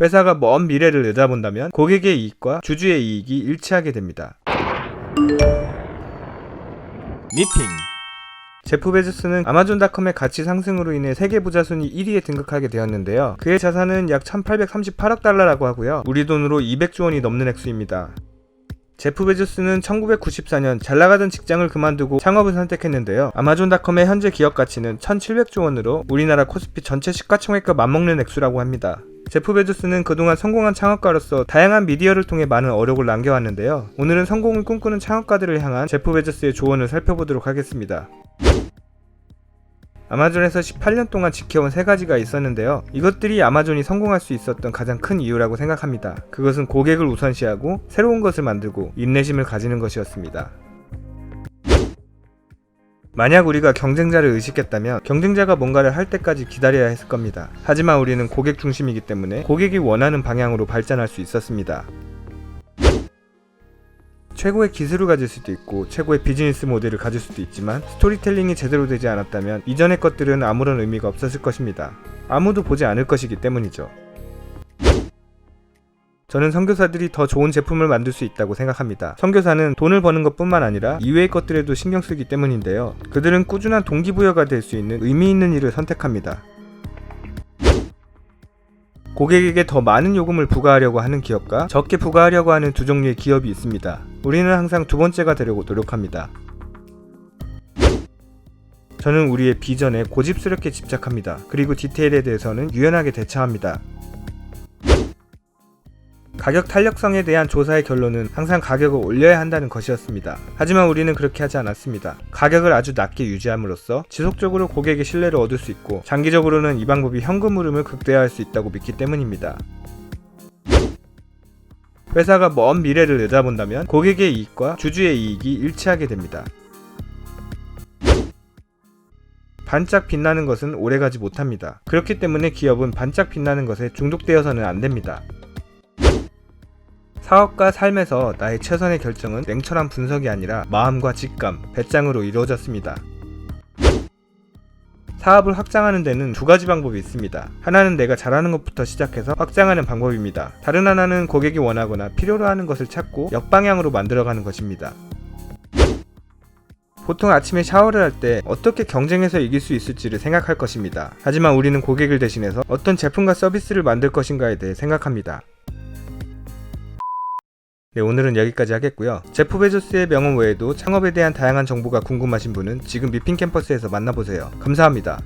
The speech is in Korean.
회사가 먼 미래를 내다본다면 고객의 이익과 주주의 이익이 일치하게 됩니다. 미팅 제프 베조스는 아마존닷컴의 가치 상승으로 인해 세계 부자 순위 1위에 등극하게 되었는데요. 그의 자산은 약 1838억 달러라고 하고요. 우리 돈으로 200조 원이 넘는 액수입니다. 제프 베조스는 1994년 잘 나가던 직장을 그만두고 창업을 선택했는데요. 아마존닷컴의 현재 기업 가치는 1700조 원으로 우리나라 코스피 전체 시가총액과 맞먹는 액수라고 합니다. 제프 베조스는 그동안 성공한 창업가로서 다양한 미디어를 통해 많은 어록을 남겨왔는데요. 오늘은 성공을 꿈꾸는 창업가들을 향한 제프 베조스의 조언을 살펴보도록 하겠습니다. 아마존에서 18년 동안 지켜온 세 가지가 있었는데요. 이것들이 아마존이 성공할 수 있었던 가장 큰 이유라고 생각합니다. 그것은 고객을 우선시하고 새로운 것을 만들고 인내심을 가지는 것이었습니다. 만약 우리가 경쟁자를 의식했다면 경쟁자가 뭔가를 할 때까지 기다려야 했을 겁니다. 하지만 우리는 고객 중심이기 때문에 고객이 원하는 방향으로 발전할 수 있었습니다. 최고의 기술을 가질 수도 있고 최고의 비즈니스 모델을 가질 수도 있지만 스토리텔링이 제대로 되지 않았다면 이전의 것들은 아무런 의미가 없었을 것입니다. 아무도 보지 않을 것이기 때문이죠. 저는 선교사들이 더 좋은 제품을 만들 수 있다고 생각합니다. 선교사는 돈을 버는 것뿐만 아니라 이외의 것들에도 신경 쓰기 때문인데요. 그들은 꾸준한 동기부여가 될 수 있는 의미 있는 일을 선택합니다. 고객에게 더 많은 요금을 부과하려고 하는 기업과 적게 부과하려고 하는 두 종류의 기업이 있습니다. 우리는 항상 두 번째가 되려고 노력합니다. 저는 우리의 비전에 고집스럽게 집착합니다. 그리고 디테일에 대해서는 유연하게 대처합니다. 가격 탄력성에 대한 조사의 결론은 항상 가격을 올려야 한다는 것이었습니다. 하지만 우리는 그렇게 하지 않았습니다. 가격을 아주 낮게 유지함으로써 지속적으로 고객의 신뢰를 얻을 수 있고 장기적으로는 이 방법이 현금 흐름을 극대화할 수 있다고 믿기 때문입니다. 회사가 먼 미래를 내다본다면 고객의 이익과 주주의 이익이 일치하게 됩니다. 반짝 빛나는 것은 오래가지 못합니다. 그렇기 때문에 기업은 반짝 빛나는 것에 중독되어서는 안 됩니다. 사업과 삶에서 나의 최선의 결정은 냉철한 분석이 아니라 마음과 직감, 배짱으로 이루어졌습니다. 사업을 확장하는 데는 두 가지 방법이 있습니다. 하나는 내가 잘하는 것부터 시작해서 확장하는 방법입니다. 다른 하나는 고객이 원하거나 필요로 하는 것을 찾고 역방향으로 만들어가는 것입니다. 보통 아침에 샤워를 할 때 어떻게 경쟁해서 이길 수 있을지를 생각할 것입니다. 하지만 우리는 고객을 대신해서 어떤 제품과 서비스를 만들 것인가에 대해 생각합니다. 네, 오늘은 여기까지 하겠고요. 제프 베조스의 명언 외에도 창업에 대한 다양한 정보가 궁금하신 분은 지금 미핑 캠퍼스에서 만나보세요. 감사합니다.